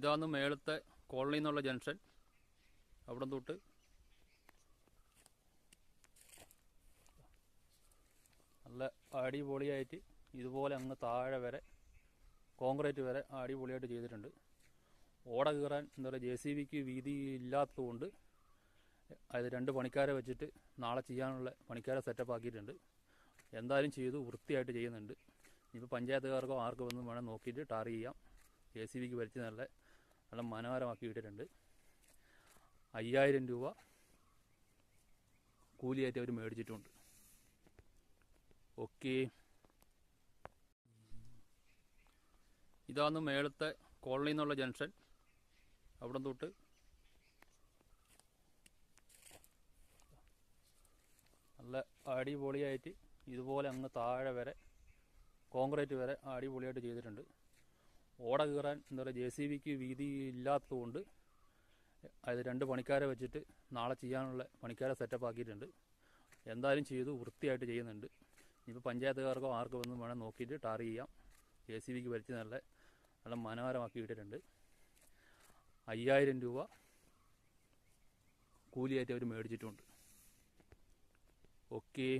ഇതാണ് മേളത്തെ കോളനി എന്നുള്ള ജംഗ്ഷൻ. അവിടെ തൊട്ട്. നല്ല അടിപൊളിയായിട്ട് ഇതുപോലെ അങ്ങ് താഴെ വരെ കോൺക്രീറ്റ് വരെ അടിപൊളിയായിട്ട് ചെയ്തിട്ടുണ്ട്. ഓട കീറാൻ എന്താ പറയുക ജെ സി ബിക്ക് വീതി ഇല്ലാത്തതുകൊണ്ട് അത് രണ്ട് പണിക്കാരെ വെച്ചിട്ട് നാളെ ചെയ്യാനുള്ള പണിക്കാരെ സെറ്റപ്പ് ആക്കിയിട്ടുണ്ട്. എന്തായാലും ചെയ്തു വൃത്തിയായിട്ട് ചെയ്യുന്നുണ്ട്. ഇനിയിപ്പോൾ പഞ്ചായത്തുകാർക്കോ ആർക്കോ ഒന്നും വേണം നോക്കിയിട്ട് ടാർ ചെയ്യാം. ജെ സി ബിക്ക് വലിച്ച് നല്ല നല്ല മനോഹരമാക്കി ഇട്ടിട്ടുണ്ട്. അയ്യായിരം രൂപ കൂലിയായിട്ട് അവർ മേടിച്ചിട്ടുണ്ട്. ഓക്കെ. ഇതാണ് മേളത്തെ കോളനി എന്നുള്ള ജംഗ്ഷൻ. അവിടെ തൊട്ട് നല്ല അടിപൊളിയായിട്ട് ഇതുപോലെ അങ്ങ് താഴെ വരെ കോൺക്രീറ്റ് വരെ അടിപൊളിയായിട്ട് ചെയ്തിട്ടുണ്ട്. ഓട കീറാൻ എന്താ പറയുക ജെ സി ബിക്ക് വീതി ഇല്ലാത്തതുകൊണ്ട് അതായത് രണ്ട് പണിക്കാരെ വെച്ചിട്ട് നാളെ ചെയ്യാനുള്ള പണിക്കാരെ സെറ്റപ്പ് ആക്കിയിട്ടുണ്ട്. എന്തായാലും ചെയ്തു വൃത്തിയായിട്ട് ചെയ്യുന്നുണ്ട്. ഇനിയിപ്പോൾ പഞ്ചായത്തുകാർക്കോ ആർക്കോ ഒന്നും വേണം നോക്കിയിട്ട് ടാർ ചെയ്യാം. ജെ സി ബിക്ക് വലിച്ച് നല്ല നല്ല മനോഹരമാക്കി വിട്ടിട്ടുണ്ട് അയ്യായിരം രൂപ കൂലിയായിട്ട് അവർ മേടിച്ചിട്ടുണ്ട്. ഓക്കെ.